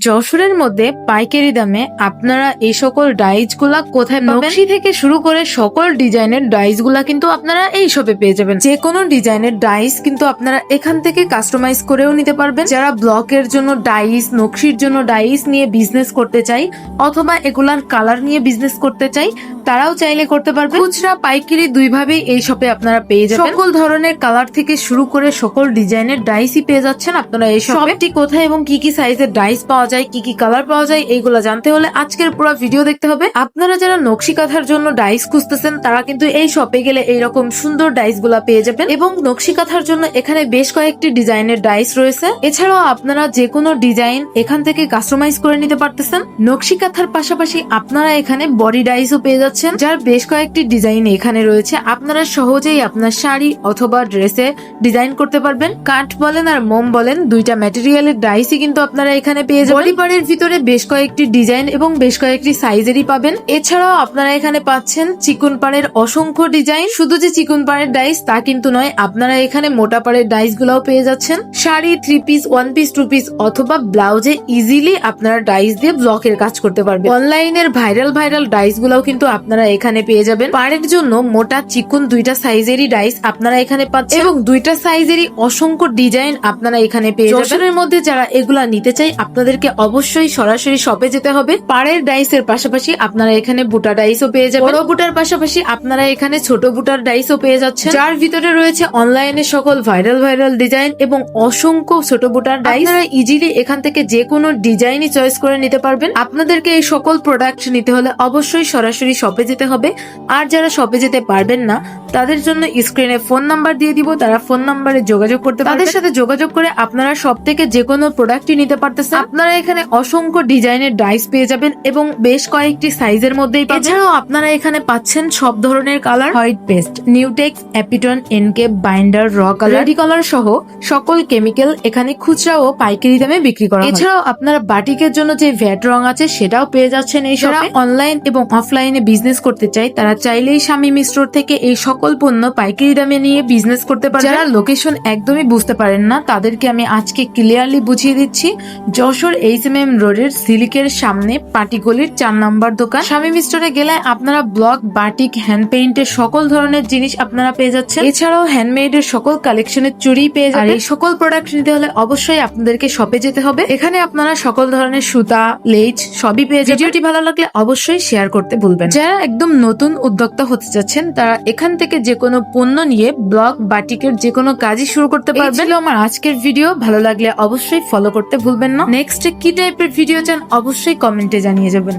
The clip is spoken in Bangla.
যশোরের মধ্যে পাইকারি দামে আপনারা এই সকল ডাইজগুলা কোথায়? নকশি থেকে শুরু করে সকল ডিজাইনের ডাইজগুলা কিন্তু আপনারা এই শপে পেয়ে যাবেন যে কোনো ডিজাইনের ডাইস কিন্তু আপনারা এখান থেকে কাস্টমাইজ করেও নিতে পারবেন যারা ব্লকের জন্য ডাইস নকশির জন্য ডাইস নিয়ে বিজনেস করতে চাই, অথবা এগুলার কালার নিয়ে বিজনেস করতে চাই তারাও চাইলে করতে পারবেন। খুচরা পাইকারি দুই ভাবেই এই শপে আপনারা পেয়ে যাবেন। সকল ধরনের কালার থেকে শুরু করে সকল ডিজাইনের ডাইসই পেয়ে যাচ্ছেন আপনারা এই শপটি কোথায় এবং কি কি সাইজের ডাইস পাওয়া যায় কি কি কালার পাওয়া যায় এইগুলো জানতে হলে আজকের পুরো ভিডিও দেখতে হবে। আপনারা যারা নকশি কাঁথার জন্য ডাইস খুঁজতেছেন তারা কিন্তু এই শপে গেলে এইরকম সুন্দর ডাইসগুলা পেয়ে যাবেন। এবং নকশি কাঁথার জন্য এখানে বেশ কয়েকটি ডিজাইনের ডাইস রয়েছে। এছাড়াও আপনারা যে কোনো ডিজাইন এখান থেকে কাস্টমাইজ করে নিতে পারতেছেন। নকশি কাঁথার পাশাপাশি আপনারা এখানে বডি ডাইসও পেয়ে যাচ্ছেন। যার বেশ কয়েকটি ডিজাইন এখানে রয়েছে। আপনারা সহজেই আপনার শাড়ি অথবা ড্রেসে ডিজাইন করতে পারবেন। কাঠ বলেন আর মোম বলেন, দুইটা ম্যাটেরিয়ালের ডাইসই কিন্তু আপনারা এখানে পেয়ে যাবেন। পাড়ের ভিতরে বেশ কয়েকটি ডিজাইন এবং বেশ কয়েকটি সাইজেরই পাবেন। এছাড়াও আপনারা এখানে পাচ্ছেন চিকুন পাড়ের অসংখ্য ডিজাইন। শুধু যে চিকুন পাড়ের ডাইস তা কিন্তু নয়, আপনারা এখানে মোটা পাড়ের ডাইস গুলাও পেয়ে যাচ্ছেন। Sari three piece one piece two piece অথবা ব্লাউজে ইজিলি আপনারা ডাইস দিয়ে ব্লকের কাজ করতে পারবেন। অনলাইনের ভাইরাল ভাইরাল ডাইস গুলাও কিন্তু আপনারা এখানে পেয়ে যাবেন। পাড়ের জন্য মোটা চিকুন দুইটা সাইজেরই ডাইস আপনারা এখানে পাচ্ছেন। এবং দুইটা সাইজেরই অসংখ্য ডিজাইন আপনারা এখানে পেয়ে যাবেন। মধ্যে যারা এগুলা নিতে চাই আপনাদেরকে অবশ্যই সরাসরি শপে যেতে হবে। পাড়ের ডাইসের পাশাপাশি আপনারা এখানে বুটা ডাইসও পেয়ে যাবেন। বড় বুটার পাশাপাশি আপনারা এখানে ছোট বুটার ডাইসও পেয়ে যাচ্ছেন। যার ভিতরে রয়েছে অনলাইনে সকল ভাইরাল ভাইরাল ডিজাইন এবং অসংখ্য ছোট বুটার ডাইস আপনারা ইজিলি এখান থেকে যে কোনো ডিজাইনই চয়েস করে নিতে পারবেন। আপনাদেরকে এই সকল প্রোডাক্ট নিতে হলে অবশ্যই সরাসরি শপে যেতে হবে। আর যারা শপে যেতে পারবেন না তাদের জন্য স্ক্রিনে ফোন নাম্বার দিয়ে দিব। তারা ফোন নাম্বারে যোগাযোগ করতে তাদের সাথে যোগাযোগ করে আপনারা সব থেকে যে কোনো প্রোডাক্টই নিতে পারতেছেন। আপনারা এখানে অসংখ্য ডিজাইনের ডাইস পেয়ে যাবেন এবং বেশ কয়েকটি সাইজের মধ্যেই এছাড়াও আপনারা এখানে পাচ্ছেন সব ধরনের কালার হোয়াইট পেস্ট নিউটেক্স অ্যাপিটন এনকে বাইন্ডার র কালার রেডি কালার সহ সকল কেমিক্যাল এখানে খুচরা ও পাইকারি দামে বিক্রি করা এছাড়াও আপনারা বাটিকের জন্য যে ভ্যাট রং আছে সেটাও পেয়ে যাচ্ছেন এই শপে অনলাইন এবং অফলাইনে বিজনেস করতে চাই তারা চাইলেই স্বামী স্টোর থেকে এই সকল পণ্য পাইকারি দামে নিয়ে বিজনেস করতে পারে যারা লোকেশন একদমই বুঝতে পারেন না তাদেরকে আমি আজকে ক্লিয়ারলি বুঝিয়ে দিচ্ছি। যশোর এইচ এম এম রোডের সিলিকের সামনে পাটিগলির চার নাম্বার দোকান। স্বামী স্টোরে গেলে আপনারা ব্লক বাটিক হ্যান্ড পেইন্টের সকল ধরনের জিনিস আপনারা পেয়ে যাচ্ছেন। এছাড়াও হ্যান্ডমেড এর সকল কালেকশনের চুরি পেয়ে যাবেন। আর এই সকল প্রোডাক্ট নিতে হলে অবশ্যই আপনাদেরকে শপে যেতে হবে। এখানে আপনারা সকল ধরনের সুতা লেজ সবই পেয়ে যাবেন। ভিডিওটি ভালো লাগলে অবশ্যই শেয়ার করতে ভুলবেন না। যারা একদম নতুন উদ্যোক্তা হতে চাচ্ছেন তারা এখান থেকে যে কোনো পণ্য নিয়ে ব্লগ বাটিকের যে কোনো কাজই শুরু করতে পারবেন। আমার আজকের ভিডিও ভালো লাগলে অবশ্যই ফলো করতে ভুলবেন না। নেক্সট কি টাইপের ভিডিও চান অবশ্যই কমেন্টে জানিয়ে যাবেন।